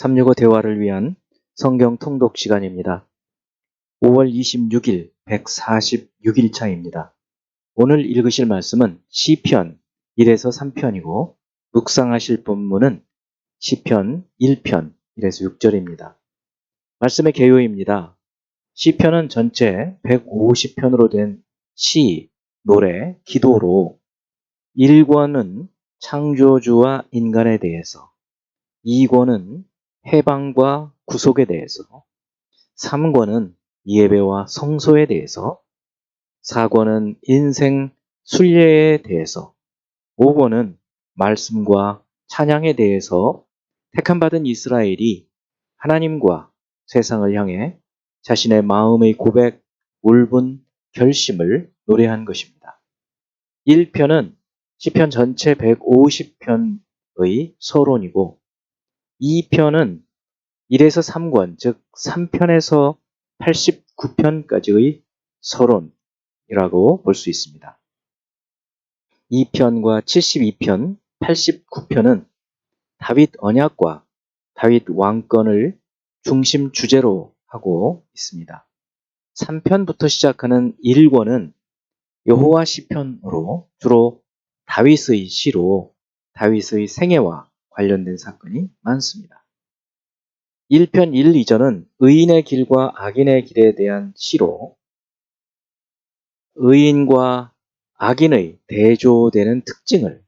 365 대화를 위한 성경 통독 시간입니다. 5월 26일 146일 차입니다. 오늘 읽으실 말씀은 시편 1에서 3편이고 묵상하실 본문은 시편 1편 1에서 6절입니다. 말씀의 개요입니다. 시편은 전체 150편으로 된 시, 노래, 기도로 1권은 창조주와 인간에 대해서 2권은 해방과 구속에 대해서 3권은 예배와 성소에 대해서 4권은 인생 순례에 대해서 5권은 말씀과 찬양에 대해서 택함받은 이스라엘이 하나님과 세상을 향해 자신의 마음의 고백, 울분, 결심을 노래한 것입니다. 1편은 시편 전체 150편의 서론이고 2편은 1에서 3권, 즉 3편에서 89편까지의 서론이라고 볼 수 있습니다. 2편과 72편, 89편은 다윗 언약과 다윗 왕권을 중심 주제로 하고 있습니다. 3편부터 시작하는 1권은 여호와 시편으로 주로 다윗의 시로 다윗의 생애와 관련된 사건이 많습니다. 1편 1, 2절은 의인의 길과 악인의 길에 대한 시로 의인과 악인의 대조되는 특징을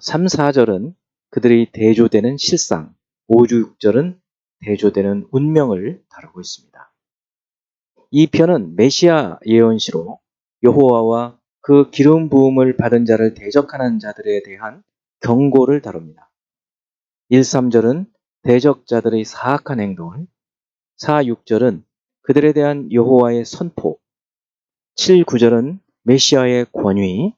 3, 4절은 그들이 대조되는 실상 5, 6절은 대조되는 운명을 다루고 있습니다. 이 편은 메시아 예언시로 여호와와 그 기름 부음을 받은 자를 대적하는 자들에 대한 경고를 다룹니다. 1, 3절은 대적자들의 사악한 행동을, 4, 6절은 그들에 대한 여호와의 선포, 7, 9절은 메시아의 권위,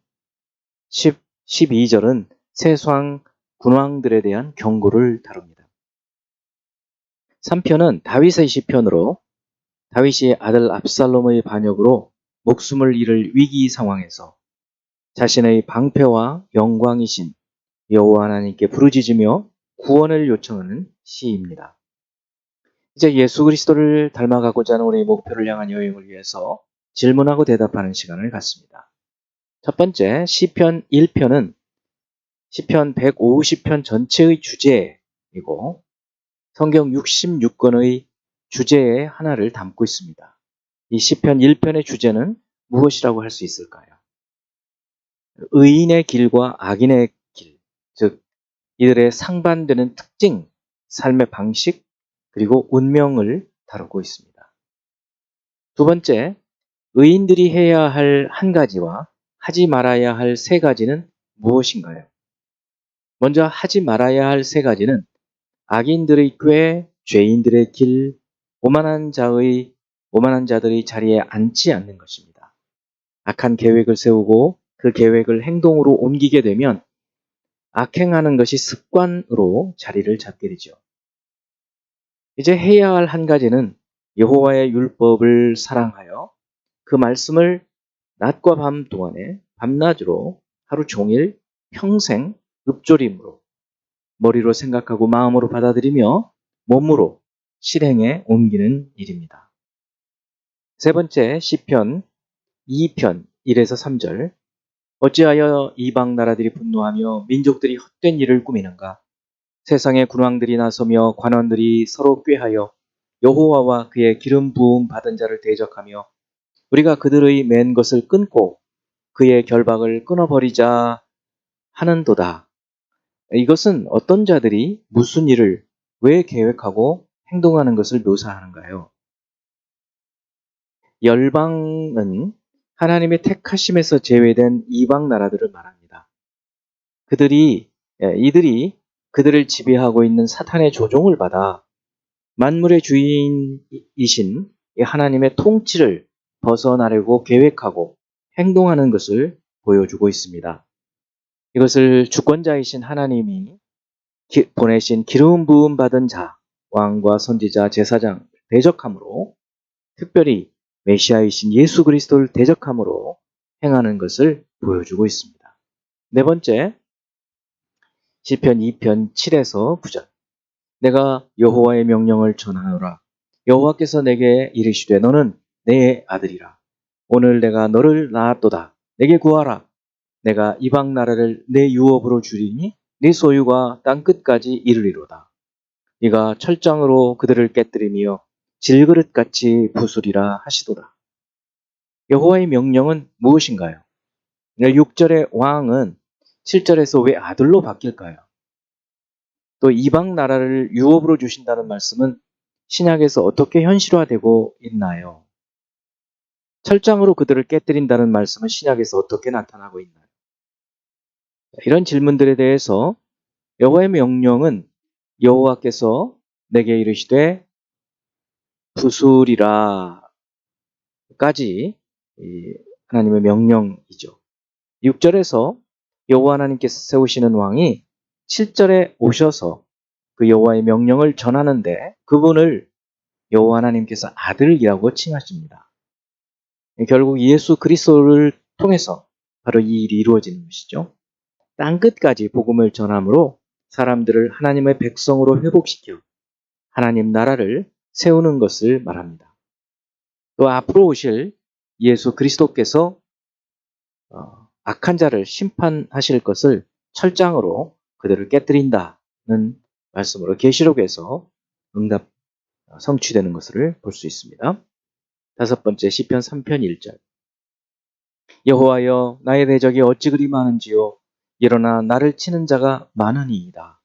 10, 12절은 세상 군왕들에 대한 경고를 다룹니다. 3편은 다윗의 시편으로 다윗이 아들 압살롬의 반역으로 목숨을 잃을 위기 상황에서 자신의 방패와 영광이신 여호와 하나님께 부르짖으며 구원을 요청하는 시입니다. 이제 예수 그리스도를 닮아가고자 하는 우리의 목표를 향한 여행을 위해서 질문하고 대답하는 시간을 갖습니다. 첫 번째 시편 1편은 시편 150편 전체의 주제이고 성경 66권의 주제의 하나를 담고 있습니다. 이 시편 1편의 주제는 무엇이라고 할 수 있을까요? 의인의 길과 악인의 이들의 상반되는 특징, 삶의 방식, 그리고 운명을 다루고 있습니다. 두 번째, 의인들이 해야 할 한 가지와 하지 말아야 할 세 가지는 무엇인가요? 먼저 하지 말아야 할 세 가지는 악인들의 꾀, 죄인들의 길, 오만한 자의 오만한 자들이 자리에 앉지 않는 것입니다. 악한 계획을 세우고 그 계획을 행동으로 옮기게 되면 악행하는 것이 습관으로 자리를 잡게 되죠. 이제 해야 할 한 가지는 여호와의 율법을 사랑하여 그 말씀을 낮과 밤 동안에 밤낮으로 하루 종일 평생 읊조림으로 머리로 생각하고 마음으로 받아들이며 몸으로 실행에 옮기는 일입니다. 세 번째 시편 2편 1에서 3절 어찌하여 이방 나라들이 분노하며 민족들이 헛된 일을 꾸미는가 세상의 군왕들이 나서며 관원들이 서로 꾀하여 여호와와 그의 기름 부음 받은 자를 대적하며 우리가 그들의 맨 것을 끊고 그의 결박을 끊어버리자 하는도다. 이것은 어떤 자들이 무슨 일을 왜 계획하고 행동하는 것을 묘사하는가요? 열방은 하나님의 택하심에서 제외된 이방 나라들을 말합니다. 그들이 예, 이들이 그들을 지배하고 있는 사탄의 조종을 받아 만물의 주인이신 하나님의 통치를 벗어나려고 계획하고 행동하는 것을 보여주고 있습니다. 이것을 주권자이신 하나님이 보내신 기름 부음 받은 자, 왕과 선지자, 제사장 대적함으로 특별히 메시아이신 예수 그리스도를 대적함으로 행하는 것을 보여주고 있습니다. 네 번째, 시편 2편 7에서 9절. 내가 여호와의 명령을 전하노라. 여호와께서 내게 이르시되 너는 내 아들이라. 오늘 내가 너를 낳았도다. 내게 구하라. 내가 이방 나라를 내 유업으로 주리니 네 소유가 땅 끝까지 이르리로다. 네가 철장으로 그들을 깨뜨리며 질그릇같이 부수리라 하시도다. 여호와의 명령은 무엇인가요? 6절의 왕은 7절에서 왜 아들로 바뀔까요? 또 이방 나라를 유업으로 주신다는 말씀은 신약에서 어떻게 현실화되고 있나요? 철장으로 그들을 깨뜨린다는 말씀은 신약에서 어떻게 나타나고 있나요? 이런 질문들에 대해서 여호와의 명령은 여호와께서 내게 이르시되 부술이라까지 하나님의 명령이죠. 6절에서 여호와 하나님께서 세우시는 왕이 7절에 오셔서 그 여호와의 명령을 전하는데 그분을 여호와 하나님께서 아들이라고 칭하십니다. 결국 예수 그리스도를 통해서 바로 이 일이 이루어지는 것이죠. 땅 끝까지 복음을 전함으로 사람들을 하나님의 백성으로 회복시켜 하나님 나라를 세우는 것을 말합니다. 또 앞으로 오실 예수 그리스도께서 어, 악한 자를 심판하실 것을 철장으로 그들을 깨뜨린다는 말씀으로 계시록에서 응답 어, 성취되는 것을 볼 수 있습니다. 다섯 번째 시편 3편 1절 여호와여 나의 대적이 어찌 그리 많은지요 일어나 나를 치는 자가 많으니이다.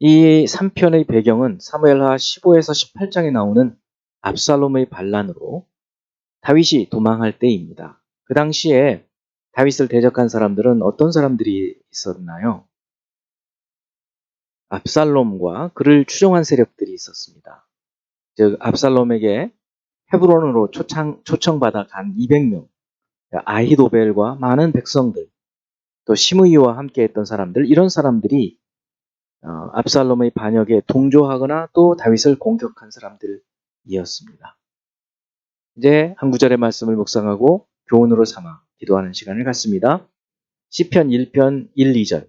이 3편의 배경은 사무엘하 15에서 18장에 나오는 압살롬의 반란으로 다윗이 도망할 때입니다. 그 당시에 다윗을 대적한 사람들은 어떤 사람들이 있었나요? 압살롬과 그를 추종한 세력들이 있었습니다. 즉 압살롬에게 헤브론으로 초청, 초청받아 간 200명, 아히도벨과 많은 백성들, 또 시므이와 함께 했던 사람들, 이런 사람들이 어, 압살롬의 반역에 동조하거나 또 다윗을 공격한 사람들이었습니다. 이제 한 구절의 말씀을 묵상하고 교훈으로 삼아 기도하는 시간을 갖습니다. 시편 1편 1, 2절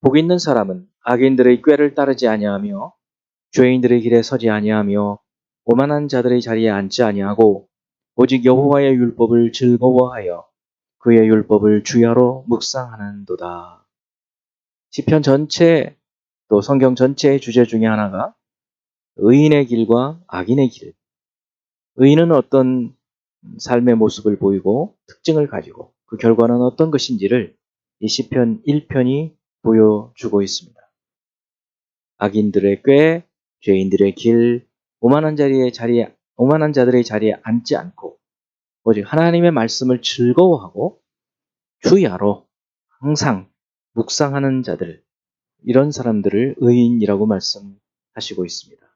복 있는 사람은 악인들의 꾀를 따르지 아니하며 죄인들의 길에 서지 아니하며 오만한 자들의 자리에 앉지 아니하고 오직 여호와의 율법을 즐거워하여 그의 율법을 주야로 묵상하는도다. 시편 전체 또 성경 전체의 주제 중에 하나가 의인의 길과 악인의 길. 의인은 어떤 삶의 모습을 보이고 특징을 가지고 그 결과는 어떤 것인지를 이 시편 1편이 보여주고 있습니다. 악인들의 꾀, 죄인들의 길, 오만한 자리에 자리에 오만한 자들의 자리에 앉지 않고 오직 하나님의 말씀을 즐거워하고 주야로 항상 묵상하는 자들 이런 사람들을 의인이라고 말씀하시고 있습니다.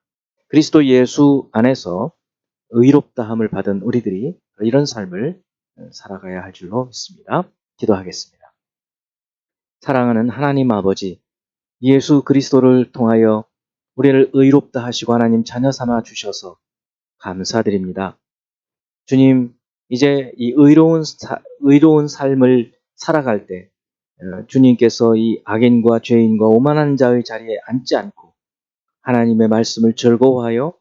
그리스도 예수 안에서 의롭다함을 받은 우리들이 이런 삶을 살아가야 할 줄로 믿습니다. 기도하겠습니다. 사랑하는 하나님 아버지, 예수 그리스도를 통하여 우리를 의롭다 하시고 하나님 자녀 삼아 주셔서 감사드립니다. 주님, 이제 이 의로운, 사, 의로운 삶을 살아갈 때 어, 주님께서 이 악인과 죄인과 오만한 자의 자리에 앉지 않고 하나님의 말씀을 즐거워하여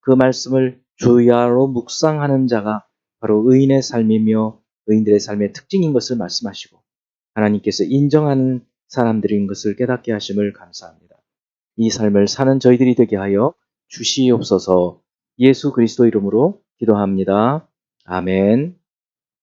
그 말씀을 주야로 묵상하는 자가 바로 의인의 삶이며 의인들의 삶의 특징인 것을 말씀하시고 하나님께서 인정하는 사람들인 것을 깨닫게 하심을 감사합니다. 이 삶을 사는 저희들이 되게 하여 주시옵소서 예수 그리스도 이름으로 기도합니다. 아멘.